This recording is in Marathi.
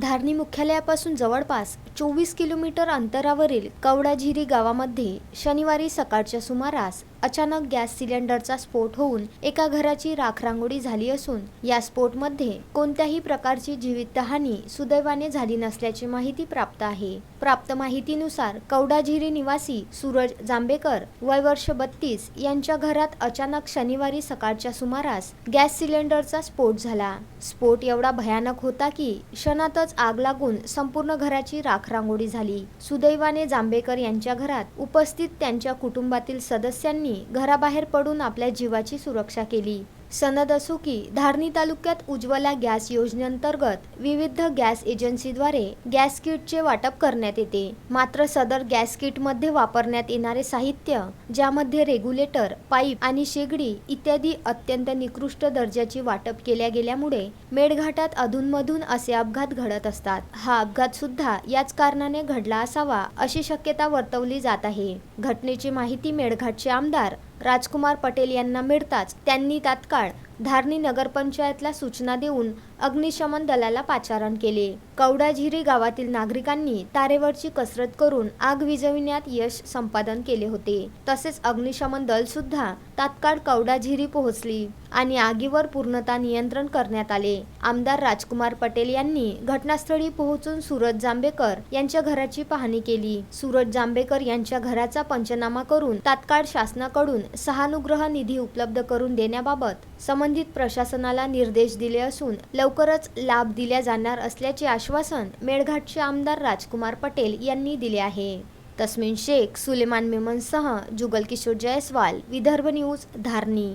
धारणी मुख्यालयापासून जवळपास चोवीस किलोमीटर अंतरावरील कवडाझिरी गावामध्ये शनिवारी सकाळच्या सुमारास अचानक गॅस सिलेंडरचा स्फोट होऊन एका घराची राखरांगोळी झाली असून या स्फोटमध्ये कोणत्याही प्रकारची जीवितहानी सुदैवाने झाली नसल्याची माहिती प्राप्त आहे. प्राप्त माहितीनुसार कवडाझिरी निवासी सूरज जांभेकर वय वर्ष बत्तीस यांच्या घरात अचानक शनिवारी सकाळच्या सुमारास गॅस सिलेंडरचा स्फोट झाला. स्फोट एवढा भयानक होता की क्षणातच आग लागून संपूर्ण घराची राखरांगोळी झाली. सुदैवाने जांभेकर यांच्या घरात उपस्थित त्यांच्या कुटुंबातील सदस्यांनी घराबाहेर पडून आपल्या जीवाची सुरक्षा केली. सनद असो की धारणी तालुक्यात उज्ज्वला गॅस योजनेअंतर्गत विविध गॅस एजन्सीद्वारे गॅस किटचे वाटप करण्यात येते. मात्र सदर गॅस किटमध्ये वापरण्यात येणारे साहित्य ज्यामध्ये रेग्युलेटर पाईप आणि शेगडी इत्यादी अत्यंत निकृष्ट दर्जाची वाटप केल्या गेल्यामुळे मेळघाटात अधूनमधून असे अपघात घडत असतात. हा अपघात सुद्धा याच कारणाने घडला असावा अशी शक्यता वर्तवली जात आहे. घटनेची माहिती मेळघाटचे आमदार राजकुमार पटेल यांना मिळताच त्यांनी तात्काळ धारणी नगरपंचायतला सूचना देऊन अग्निशमन दलाला पाचारण केले. कवडाझिरी गावातील नागरिकांनी तारेवरची कसरत करून आग विझविण्यात यश संपादन केले होते. तसेच अग्निशमन दल सुद्धा तात्काळ कवडाझिरी पोहोचली आणि आगीवर पूर्णतः नियंत्रण करण्यात आले. आमदार राजकुमार पटेल यांनी घटनास्थळी पोहोचून सूरज जांभेकर यांच्या घराची पाहणी केली. सूरज जांभेकर यांच्या घराचा पंचनामा करून तात्काळ शासनाकडून सहानुग्रह निधी उपलब्ध करून देण्याबाबत संबंधित प्रशासनाला निर्देश दिले असून लवकरच लाभ दिल्या जाणार असल्याचे आश्वासन मेळघाटचे आमदार राजकुमार पटेल यांनी दिले आहे. तस्मिन शेख सुलेमान मेमनसह जुगल किशोर जयस्वाल विदर्भ न्यूज धारणी.